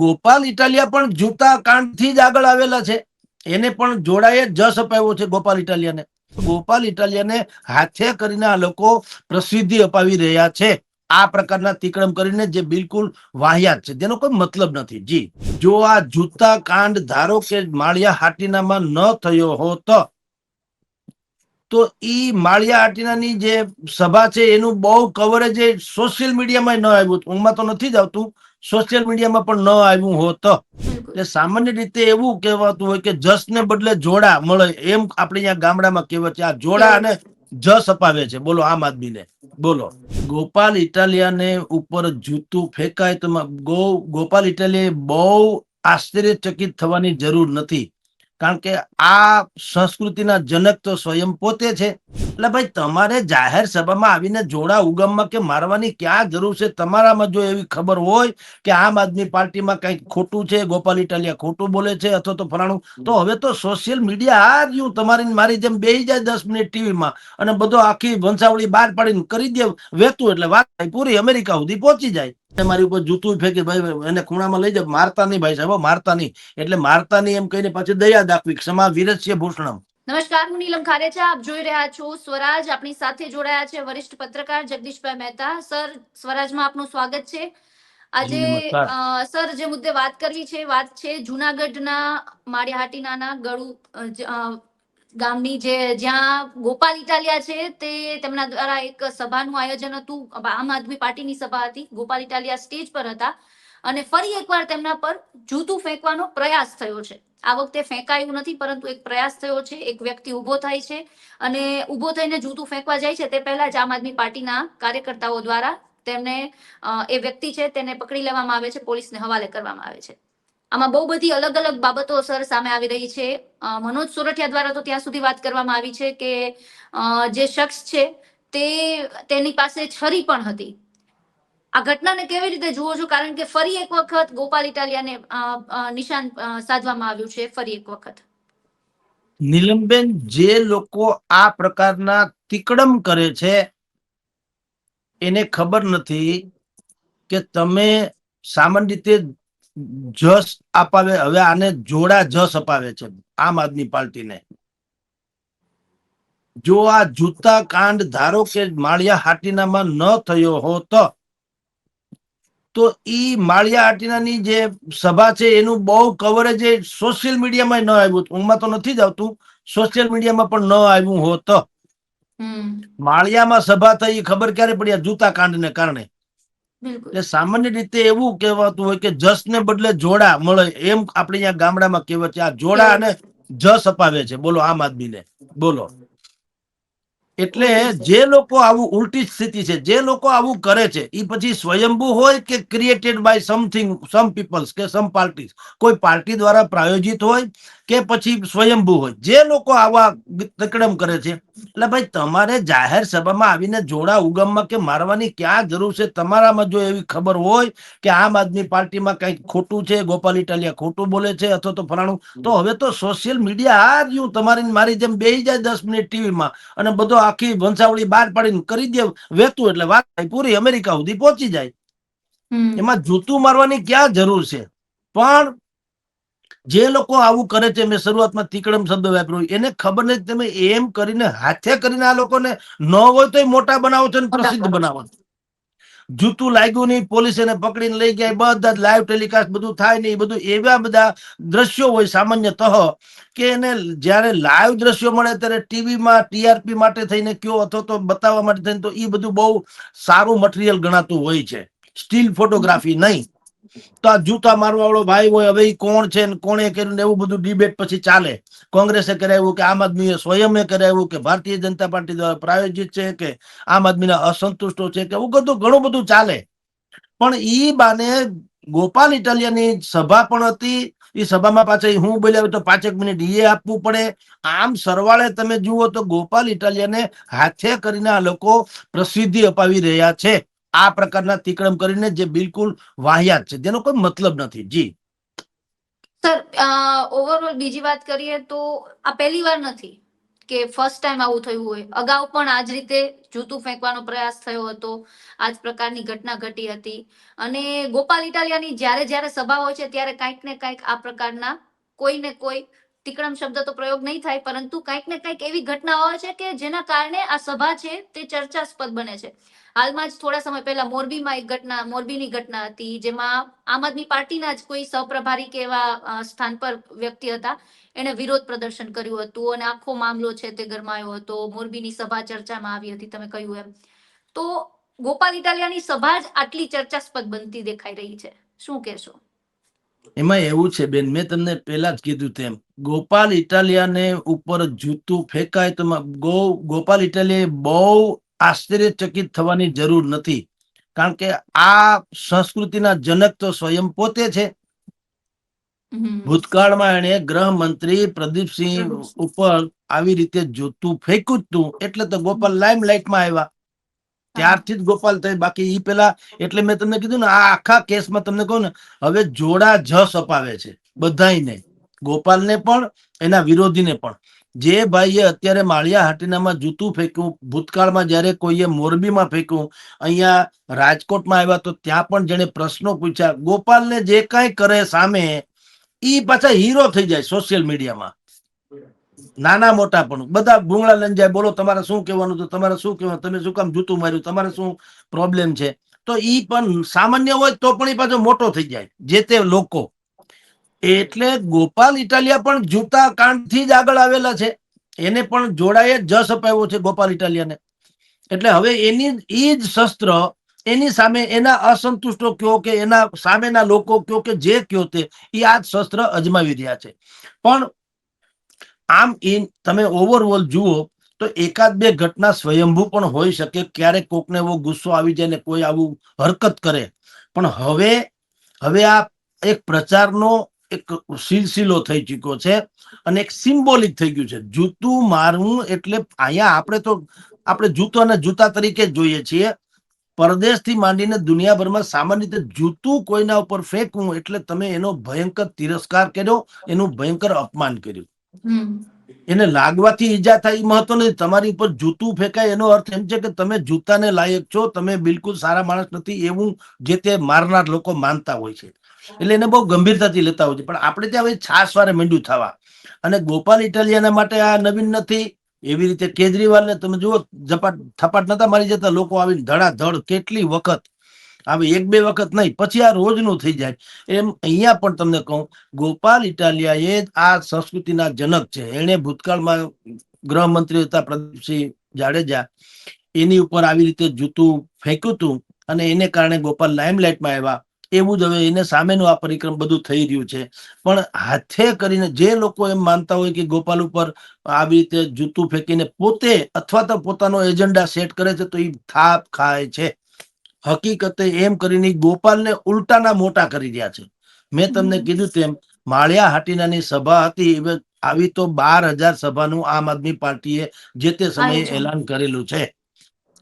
ગોપાલ ઇટાલિયા પણ જૂતા કાંડથી જ આગળ આવેલા છે. એને પણ જોડાએ જસ અપાવ્યો છે ગોપાલ ઇટાલિયાને. ગોપાલ ઇટાલિયાને હાથે કરીને આ લોકો પ્રસિદ્ધિ અપાવી રહ્યા છે. આ પ્રકારના તિક્રમ કરીને જે બિલકુલ વાહિયાત છે. તેનો કોઈ મતલબ નથી. જી, જો આ જૂતા કાંડ ધારો કે માળિયા હાટીનામાં ન થયો હોત તો ઈ માળિયા આટીનાની જે સભા છે એનું બહુ કવરેજ એ સોશિયલ મીડિયામાં ન આવ્યું ઊંઘમાં તો નથી જ આવતું. સોશિયલ મીડિયામાં પણ ન આવ્યું હોત. એટલે સામાન્ય રીતે એવું કહેવાતું હોય કે જસને બદલે જોડા મળે એમ આપણે અહીંયા ગામડામાં કહેવત છે. આ જોડા અને જસ અપાવે છે. બોલો આમ આદમીને. બોલો. ગોપાલ ઇટાલિયાને ઉપર જૂતું ફેંકાય તો ગો ગોપાલ ઇટાલિયાએ બહુ આશ્ચર્યચકિત થવાની જરૂર નથી. કારણ કે આ સંસ્કૃતિના જનક તો સ્વયં પોતે છે. એટલે ભાઈ તમારે જાહેર સભામાં આવીને જોડા ઉગમમાં કે મારવાની ક્યાં જરૂર છે? તમારામાં જો એવી ખબર હોય કે આમ આદમી પાર્ટીમાં કંઈક ખોટું છે, ગોપાલ ઇટાલિયા ખોટું બોલે છે અથવા તો ફલાણું, તો હવે તો સોશિયલ મીડિયા આ રહ્યું. તમારી મારી જેમ બેસી જાય દસ મિનિટ ટીવીમાં અને બધો આખી વંશાવળી બહાર પાડીને કરી દે વેતું એટલે વાત પૂરી અમેરિકા સુધી પહોંચી જાય. મારી ઉપર જૂતું ફેંકી ભાઈ એને ખૂણામાં લઈ જાય મારતા નહીં ભાઈ સાહેબ મારતા નહીં. એટલે મારતા નહીં એમ કહીને પાછી દયા દાખવી ક્ષમા વિરસ્ય ભૂષણમ. નમસ્કાર હું નીલમ ખારેચા આપ જોઈ રહ્યા છો સ્વરાજ. આપણી સાથે જોડાયા છે વરિષ્ઠ પત્રકાર જગદીશભાઈ મહેતા. સર સ્વરાજમાં આપનું સ્વાગત છે. આજે અ, સર જે મુદ્દે વાત કરવી છે વાત છે જુનાગઢના માળિયાહાટીનાના ગળુ ગામની જે જ્યાં ગોપાલ ઇટાલિયા છે, તે તેમના દ્વારા એક સભાનું આયોજન હતું. આમ આદમી પાર્ટીની સભા હતી. ગોપાલ ઇટાલિયા સ્ટેજ પર હતા. અને ફરી એકવાર તેમના પર જૂતું ફેંકવાનો પ્રયાસ થયો છે. આ વખતે ફેંકાયું નથી, પરંતુ એક પ્રયાસ થયો છે. એક વ્યક્તિ ઊભો થાય છે અને ઊભો થઈને જૂતું ફેંકવા જાય છે. તે પહેલા જ આમ આદમી પાર્ટીના કાર્યકર્તાઓ દ્વારા તેમને એ વ્યક્તિ છે, તેને પકડી લેવામાં આવે છે. પોલીસને હવાલે કરવામાં આવે છે. આમાં બહુ બધી અલગ અલગ બાબતો સર સામે આવી રહી છે. મનોજ સોરઠિયા દ્વારા તો ત્યાં સુધી વાત કરવામાં આવી છે કે જે શખ્સ છે તે તેની પાસે છરી પણ હતી. આ ઘટનાને કેવી રીતે જુઓ છો? કારણ કે ફરી એક વખત ગોપાલ ઇટાલિયાને નિશાન સાધવામાં આવ્યું છે ફરી એક વખત. નીલમબેન, જે લોકો આ પ્રકારના તિકડમ કરે છે, એને ખબર નથી કે તમે સામાન્ય રીતે જસ અપાવે હવે આને જોડા જસ અપાવે છે આમ આદમી પાર્ટીને. જો આ જૂતા કાંડ ધારો કે માળિયા હાટીનામાં ન થયો હોત તો ઈ માળિયા હાટીનાની જે સભા છે એનું બહુ કવરેજ સોશિયલ મીડિયામાં ન આવ્યું ઊંઘમાં તો નથી જ આવતું. સોશિયલ મીડિયામાં પણ ન આવ્યું હોત. માળિયામાં સભા થઈ ખબર ક્યારે પડી આ જૂતા કાંડને કારણે? એટલે સામાન્ય રીતે એવું કહેવાતું હોય કે જસને બદલે જોડા મળે એમ આપણે અહીંયા ગામડામાં કહેવત છે. આ જોડા અને જસ અપાવે છે. બોલો આમ આદમીને. બોલો. એટલે જે લોકો આવું ઉલટી સ્થિતિ છે જે લોકો આવું કરે છે એ પછી સ્વયંભૂ હોય કે created by something some peoples કે સમ પાર્ટીઝ કોઈ પાર્ટી દ્વારા પ્રાયોજિત હોય કે પછી સ્વયંભૂ હોય. જે લોકો આવા તકડમ કરે છે એટલે ભાઈ તમારે જાહેર સભામાં આવીને જોડા ઉગમમાં કે મારવાની ક્યાં જરૂર છે? તમારામાં જો એવી ખબર હોય કે આમ આદમી પાર્ટીમાં કંઈક ખોટું છે ગોપાલ ઇટાલિયા ખોટું બોલે છે અથવા તો ફલાણું તો હવે તો સોશિયલ મીડિયા આ રહ્યું તમારી મારી જેમ બેસી જાય દસ મિનિટ ટીવીમાં અને બધો આખી વંશાવળી બહાર પાડીને કરી દે વેતું એટલે વાત પૂરી અમેરિકા સુધી પહોંચી જાય. એમાં જૂતું મારવાની ક્યાં જરૂર છે? પણ જે લોકો આવું કરે છે મેં શરૂઆતમાં તીકડમ શબ્દ વાપર્યો એને ખબર નથી તમે એમ કરીને હાથે કરીને આ લોકોને ન હોય તો મોટા બનાવો છો ને પ્રસિદ્ધ બનાવો છો. જૂતું લાગ્યું નહીં પોલીસ એને પકડીને લઈ ગયા બધા લાઈવ ટેલિકાસ્ટ બધું થાય નહીં બધું એવા બધા દ્રશ્યો હોય સામાન્યતઃ કે એને જ્યારે લાઈવ દ્રશ્યો મળે ત્યારે ટીવીમાં ટીઆરપી માટે થઈને કયો અથવા તો બતાવવા માટે થઈને તો એ બધું બહુ સારું મટીરિયલ ગણાતું હોય છે. સ્ટીલ ફોટોગ્રાફી નહીં. તો આ જૂતા મારવા વાળો ભાઈ હોય, હવે કોણ છે કોણે કર્યું એવું બધું ડિબેટ પછી ચાલે? કોંગ્રેસે કરાવ્યું કે આમ આદમીએ સ્વયંએ કરાવ્યું કે ભારતીય જનતા પાર્ટી દ્વારા પ્રાયોજિત છે કે આમ આદમીના અસંતુષ્ટો છે કે એવું બધું ઘણું બધું ચાલે. પણ ઈ બાને ગોપાલ ઇટાલિયાની સભા પણ હતી. એ સભામાં પાછા હું બોલ્યા તો પાંચેક મિનિટ એ આપવું પડે. આમ સરવાળે તમે જુઓ તો ગોપાલ ઇટાલિયાને હાથે કરીને આ લોકો પ્રસિદ્ધિ અપાવી રહ્યા છે. આ પ્રકારના તિકડમ કરીને જે બિલકુલ વાહિયાત છે જેનો કોઈ મતલબ નથી. જી. સર ઓવરઓલ બીજી વાત કરીએ તો આ પહેલી વાર નથી કે ફર્સ્ટ ટાઈમ આવું થયું હોય. અગાઉ પણ આ જ રીતે જૂતું ફેંકવાનો પ્રયાસ થયો હતો. આ જ પ્રકારની ઘટના ઘટી હતી. અને ગોપાલ ઇટાલિયાની જ્યારે જ્યારે સભા હોય છે, ત્યારે કાંઈક ને કાંઈક આ પ્રકારના કોઈ ને કોઈ તિકડમ શબ્દ તો પ્રયોગ નહીં થાય, પરંતુ કંઈક ને કંઈક એવી ઘટના હોય છે કે જેના કારણે આ સભા છે તે ચર્ચાસ્પદ બને છે. હાલમાં જ થોડા સમય પહેલા મોરબીમાં એક ઘટના, મોરબીની ઘટના હતી, જેમાં આમ આદમી પાર્ટીના જ કોઈ સહપ્રભારી કે એવા સ્થાન પર વ્યક્તિ હતા. એણે વિરોધ પ્રદર્શન કર્યું હતું અને આખો મામલો છે તે ગરમાયો હતો. મોરબીની સભા ચર્ચામાં આવી હતી, તમે કહ્યું એમ. તો ગોપાલ ઇટાલિયાની સભા જ આટલી ચર્ચાસ્પદ બનતી દેખાઈ રહી છે. શું કહેશો? એમાં એવું છે બેન મેં તમને પહેલા જ કીધું તેમ ગોપાલ ઇટાલિયાને ઉપર જૂતું ફેંકાય તો ગો ગોપાલ ઇટાલિયાએ બહુ આશ્ચર્યચકિત થવાની જરૂર નથી. કારણ કે આ સંસ્કૃતિના જનક તો સ્વયં પોતે છે. ભૂતકાળમાં એને ગૃહમંત્રી પ્રદીપસિંહ ઉપર આવી રીતે જૂતું ફેંક્યું હતું એટલે તો ગોપાલ લાઈમ લાઈટમાં આવ્યા. ત્યારથી જ ગોપાલ થઈ બાકી ઈ પેલા એટલે મેં તમને કીધું ને, આ આખા કેસમાં તમને કહું ને, હવે જોડા જસ અપાવે છે બધાને ગોપાલને પણ, એના વિરોધીને પણ. જે ભાઈએ અત્યારે માળિયા હાટીનામાં જૂતું ફેંક્યું, ભૂતકાળમાં જ્યારે કોઈએ મોરબીમાં ફેંક્યું, અહીંયા રાજકોટમાં આવ્યા તો ત્યાં પણ જેને પ્રશ્નો પૂછ્યા. ગોપાલને જે કાંઈ કરે સામે, ઈ પાછા હીરો થઈ જાય સોશિયલ મીડિયામાં. નાના મોટા પણ. બધા ભૂંગળા લઈને જાય, બોલો તમારે શું કહેવાનું તો તમારે શું કહેવાનું તમે શું કામ જૂતું માર્યું, તમારે શું પ્રોબ્લેમ છે? તો ઈ પણ સામાન્ય હોય તો પણ એ પાછો મોટો થઈ જાય, જે તે લોકો. એટલે ગોપાલ ઇટાલિયા પણ જૂતા કાંડથી જ આગળ આવેલા છે. એને પણ જોડાએ જસ અપાવ્યો છે ગોપાલ ઇટાલિયાને. એટલે હવે એની એ જ શસ્ત્ર, એની સામે એના અસંતુષ્ટો કયો કે એના સામેના લોકો કયો કે જે કયો તે એ આ જ શસ્ત્ર અજમાવી રહ્યા છે. પણ આમ ઇન તમે ઓવરઓલ જુઓ તો એકાદ બે ઘટના સ્વયંભૂ પણ હોઈ શકે, ક્યારેક કોકને એવો ગુસ્સો આવી જાય ને કોઈ આવું હરકત કરે. પણ હવે હવે આ એક પ્રચારનો એક સિલસિલો થઈ ચૂક્યો છે અને એક સિમ્બોલિક થઈ ગયું છે. જૂતું મારવું એટલે અહીંયા આપણે તો, આપણે જૂતો અને જૂતા તરીકે જ જોઈએ છીએ. પરદેશથી માંડીને દુનિયાભરમાં સામાન્ય રીતે જૂતું કોઈના ઉપર ફેંકવું એટલે તમે એનો ભયંકર તિરસ્કાર કર્યો, એનું ભયંકર અપમાન કર્યું. એને લાગવાથી ઈજા થાય એ મહત્વ નથી. તમારી ઉપર જૂતું ફેંકાય એનો અર્થ એમ છે કે તમે જૂતાને લાયક છો, તમે બિલકુલ સારા માણસ નથી એવું જે તે મારનાર લોકો માનતા હોય છે. એટલે એને બહુ ગંભીરતાથી લેતા હોય છે. પણ આપણે ત્યાં હવે છાસ વારે મીંડું થવા અને ગોપાલ ઇટાલિયાના માટે આ નવીન નથી. એવી રીતે કેજરીવાલને તમે જુઓ, ઝપાટ થપાટ નતા મારી જતા. લોકો આવીને ધડાધડ કેટલી વખત આવી એક બે વખત નહીં, પછી આ રોજનું થઈ જાય. એમ અહીંયા પણ તમને કહું, ગોપાલ ઇટાલિયાએ આ સંસ્કૃતિના જનક છે. એણે ભૂતકાળમાં ગૃહમંત્રી હતા પ્રદીપસિંહ જાડેજા, એની ઉપર આવી રીતે જૂતું ફેંક્યું હતું અને એને કારણે ગોપાલ લાઇમલાઇટમાં આવ્યા. એવું જ હવે એને સામેનું આ પરિક્રમ બધું થઈ રહ્યું છે. પણ હાથે કરીને જે લોકો એમ માનતા હોય કે ગોપાલ ઉપર આવી રીતે જૂતું ફેંકીને પોતે અથવા તો પોતાનો એજન્ડા સેટ કરે છે તો એ થાપ ખાય છે. હકીકતે એમ કરીને ગોપાલને ઉલટાના મોટા કરી રહ્યા છે. મેં તમને કીધું તેમ માળિયા હાટીનાની સભા હતી આવી તો બાર હજાર સભાનું આમ આદમી પાર્ટીએ જે તે સમયે એલાન કરેલું છે.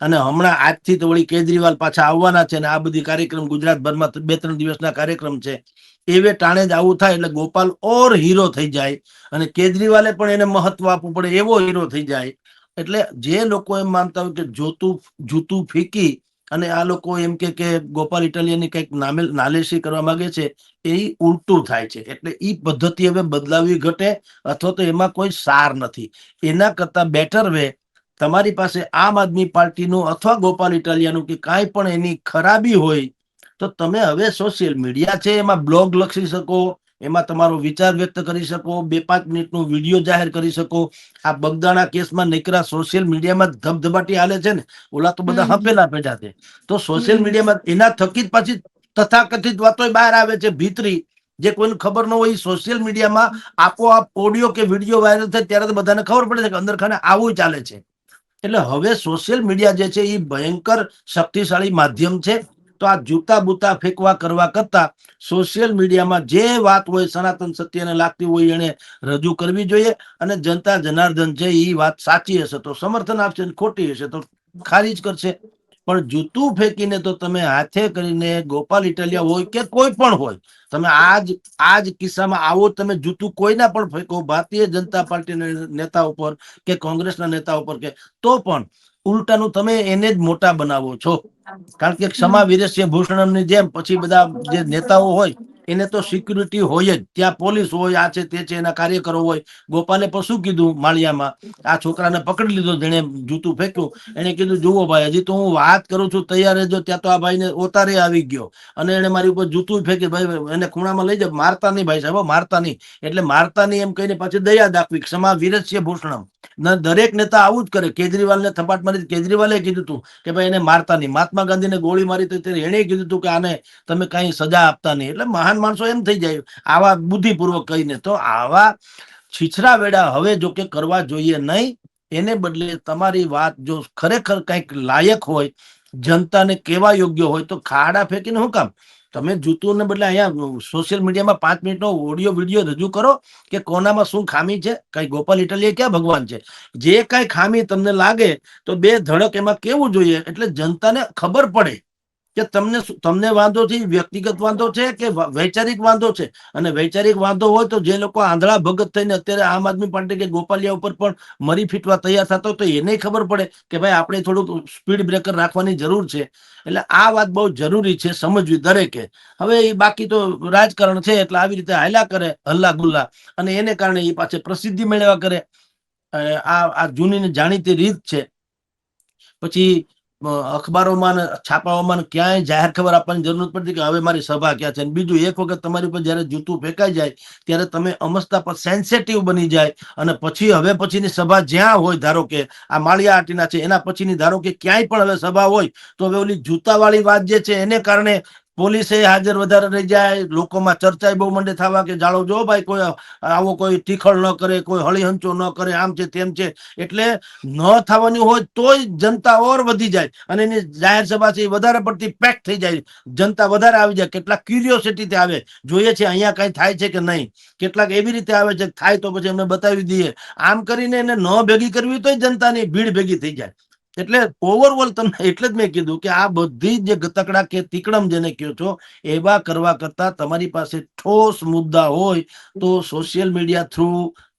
અને હમણાં આજથી તો વળી કેજરીવાલ પાછા આવવાના છે અને આ બધી કાર્યક્રમ ગુજરાતભરમાં બે ત્રણ દિવસના કાર્યક્રમ છે. એવે ટાણે જ આવું થાય એટલે ગોપાલ ઓર હીરો થઈ જાય અને કેજરીવાલે પણ એને મહત્વ આપવું પડે એવો હીરો થઈ જાય. એટલે જે લોકો એમ માનતા હોય કે જોતું જૂતું ફીકી અને આ લોકો એમ કે કે ગોપાલ ઇટાલિયાની કંઈક નામે નાલેશી કરવા માંગે છે, એ ઉલટું થાય છે. એટલે એ પદ્ધતિ હવે બદલાવી ઘટે અથવા તો એમાં કોઈ સાર નથી. એના કરતા બેટર વે તમારી પાસે આમ આદમી પાર્ટીનું અથવા ગોપાલ ઇટાલિયાનું કે કાંઈ પણ એની ખરાબી હોય, તો તમે હવે સોશિયલ મીડિયા છે, એમાં બ્લોગ લખી શકો એમાં તમારો વિચાર વ્યક્ત કરી શકો બે પાંચ મિનિટનો વીડિયો જાહેર કરી શકો. આ બગદાણા કેસમાં નીકળ્યા સોશિયલ મીડિયામાં ધબધબાટી હાલે છે ને ઓલા તો બધા. હપેલા પેટા છે તો સોશિયલ મીડિયામાં એના થકી જ પાછી તથાકથિત વાતો બહાર આવે છે ભીતરી. જે કોઈને ખબર ન હોય સોશિયલ મીડિયામાં આપોઆપ ઓડિયો કે વીડિયો વાયરલ થાય ત્યારે તો બધાને ખબર પડે છે કે અંદર ખાને આવું ચાલે છે. એટલે હવે સોશિયલ મીડિયા જે છે એ ભયંકર શક્તિશાળી માધ્યમ છે. તો આ જૂતા બૂતા ફેંકવા કરવા કરતા સોશિયલ મીડિયામાં જે વાત હોય સનાતન સત્યને લાગતી હોય એને રજૂ કરવી જોઈએ અને જનતા જનાર્દન છે એ વાત સાચી હશે તો સમર્થન આપશે ખોટી હશે તો ખારીજ કરશે. પણ જૂતું ફેંકીને તો તમે હાથે કરીને ગોપાલ ઇટાલિયા હોય કે કોઈ પણ હોય, તમે આજ આજ કિસ્સામાં આવો તમે જૂતું કોઈના પણ ફેંકો, ભારતીય જનતા પાર્ટીના નેતા ઉપર કે કોંગ્રેસના નેતા ઉપર કે તો પણ ઉલટાનું તમે એને જ મોટા બનાવો છો. કારણ કે ક્ષમા વીરસ્ય ભૂષણની જેમ પછી બધા જે નેતાઓ હોય એને તો સિક્યુરિટી હોય જ. ત્યાં પોલીસ હોય, આ છે, તે છે, એના કાર્યકરો હોય. ગોપાલે પણ શું કીધું માળિયામાં? આ છોકરાને પકડી લીધો જેને જૂતું ફેંક્યું. એને કીધું, જુઓ ભાઈ, હજી તો હું વાત કરું છું, તૈયાર રહેજો, ત્યાં તો આ ભાઈને ઓતારે આવી ગયો. અને એને મારી ઉપર જૂતું ફેંકી, ભાઈ એને ખૂણામાં લઈ જાય મારતા નહીં ભાઈ સાહેબ મારતા નહીં. એટલે મારતા નહીં એમ કહીને પાછી દયા દાખવી, ક્ષમા વિરસ્ય ભૂષણમ. દરેક નેતા આવું જ કરે. કેજરીવાલને થપાટ મારી, કેજરીવાલે કીધું હતું કે, ભાઈ, એને મારતા નહીં. મહાત્મા ગાંધીને ગોળી મારી તો એને કીધું હતું કે, આને તમે કઈ સજા આપતા નહીં. એટલે મહાન માણસો એમ થઈ જાય, આવા બુદ્ધિપૂર્વક કહીને. તો આવા છીછરા વેડા હવે જો કે કરવા જોઈએ નહીં. એને બદલે તમારી વાત જો ખરેખર કંઈક લાયક હોય, જનતાને કેવા યોગ્ય હોય, તો ખાડા ફેંકીને શું કામ? તમે જૂતુંને બદલે અહીંયા સોશિયલ મીડિયામાં પાંચ મિનિટનો ઓડિયો, વીડિયો રજૂ કરો કે કોનામાં શું ખામી છે? કઈ ગોપાલ ઇટલીએ ક્યાં ભગવાન છે? જે કઈ ખામી તમને લાગે, તો બે ધડક એમાં કેવું જોઈએ? એટલે જનતાને ખબર પડે. કે તમને તમને વાંધો છે વ્યક્તિગત વાંધો છે કે વૈચારિક વાંધો છે? અને વૈચારિક વાંધો હોય તો જે લોકો આંધળા ભગત થઈને અત્યારે આમ આદમી પાર્ટી કે ગોપાલિયા ઉપર પણ મરી ફીટવા તૈયાર થતો તો એને ખબર પડે કે ભાઈ આપણે થોડુંક સ્પીડ બ્રેકર રાખવાની જરૂર છે. એટલે આ વાત બહુ જરૂરી છે સમજવી દરેકે. હવે એ બાકી તો રાજકારણ છે એટલે આવી રીતે હાયલા કરે હલ્લા ગુલ્લા અને એને કારણે એ પાસે પ્રસિદ્ધિ મેળવ્યા કરે. આ આ જૂની જાણીતી રીત છે. પછી અખબારોમાં છાપાઓમાં ક્યાંય જાહેર ખબર આપવાની જરૂર પડતી કે હવે મારી સભા ક્યાં છે? બીજું, એક વખત તમારી ઉપર જયારે જૂતું ફેંકાઈ જાય, ત્યારે તમે અમસ્તા પર સેન્સેટિવ બની જાય અને પછી, હવે પછીની સભા જ્યાં હોય, ધારો કે આ માળિયા આટીના છે, એના પછીની, ધારો કે ક્યાંય પણ હવે સભા હોય, તો હવે ઓલી જૂતાવાળી વાત જે છે, એને કારણે પોલીસે હાજર વધારે રહી જાય, લોકોમાં ચર્ચા બહુ મંડે થવા કે જાળો જો ભાઈ કોઈ આવો કોઈ ટીખળ ન કરે, કોઈ હળીહંચો ન કરે, આમ છે તેમ છે, એટલે ન થવાની હોય તોય જનતા ઓર વધી જાય અને એની જાહેર સભા છે વધારે પડતી પેક થઈ જાય. જનતા વધારે આવી જાય, કેટલાક ક્યુરિયોસિટીથી આવે, જોઈએ છે અહીંયા કઈ થાય છે કે નહીં. કેટલાક એવી રીતે આવે છે થાય તો પછી અમે બતાવી દઈએ. આમ કરીને એને ન ભેગી કરવી તોય જનતાની ભીડ ભેગી થઈ જાય. એટલે ઓવરઓલ તમને એટલે જ મેં કીધું કે આ બધી જે ગતકડા કે તીકડમ જેને કહો છો, એવા કરવા કરતા તમારી પાસે ઠોસ મુદ્દા હોય તો સોશિયલ મીડિયા થ્રુ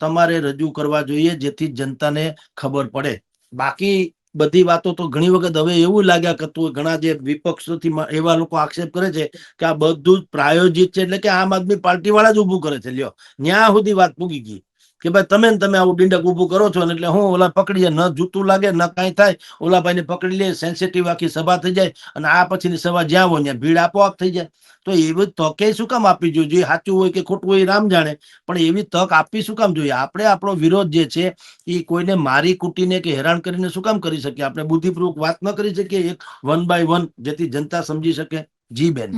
તમારે રજૂ કરવા જોઈએ, જેથી જનતાને ખબર પડે. બાકી બધી વાતો તો ઘણી વખત હવે એવું લાગ્યા કરતું હોય, ઘણા જે વિપક્ષોથી એવા લોકો આક્ષેપ કરે છે કે આ બધું જ પ્રાયોજિત છે, એટલે કે આમ આદમી પાર્ટી વાળા જ ઉભું કરે છે. લ્યો, ન્યા સુધી વાત પૂગી ગઈ. કે ભાઈ તમે ને તમે આવું ડીંડક ઊભું કરો છો ને એટલે હું ઓલા પકડીએ, ન જૂતું લાગે, ન કાંઈ થાય ઓલા ભાઈને પકડી લે સેન્સિટિવ આખી સભા થઈ જાય અને આ પછીની સભા જ્યાં હોય ત્યાં ભીડ આપોઆપ થઈ જાય. તો એવી તકે શું કામ આપવી જોઈએ? જે સાચું હોય કે ખોટું હોય રામ જાણે, પણ એવી તક આપવી શું કામ જોઈએ? આપણે આપણો વિરોધ જે છે એ કોઈને મારી કૂટીને કે હેરાન કરીને શું કામ કરી શકીએ? આપણે બુદ્ધિપૂર્વક વાત ન કરી શકીએ, એક વન બાય વન જેથી જનતા સમજી શકે. જી બેન.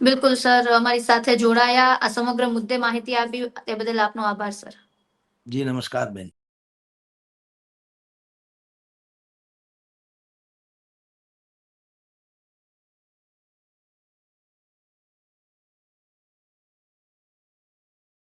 બિલકુલ સર. અમારી સાથે જોડાયા. આ સમગ્ર મુદ્દે માહિતી આપી. તે બદલ આપનો આભાર સર. જી નમસ્કાર બેન.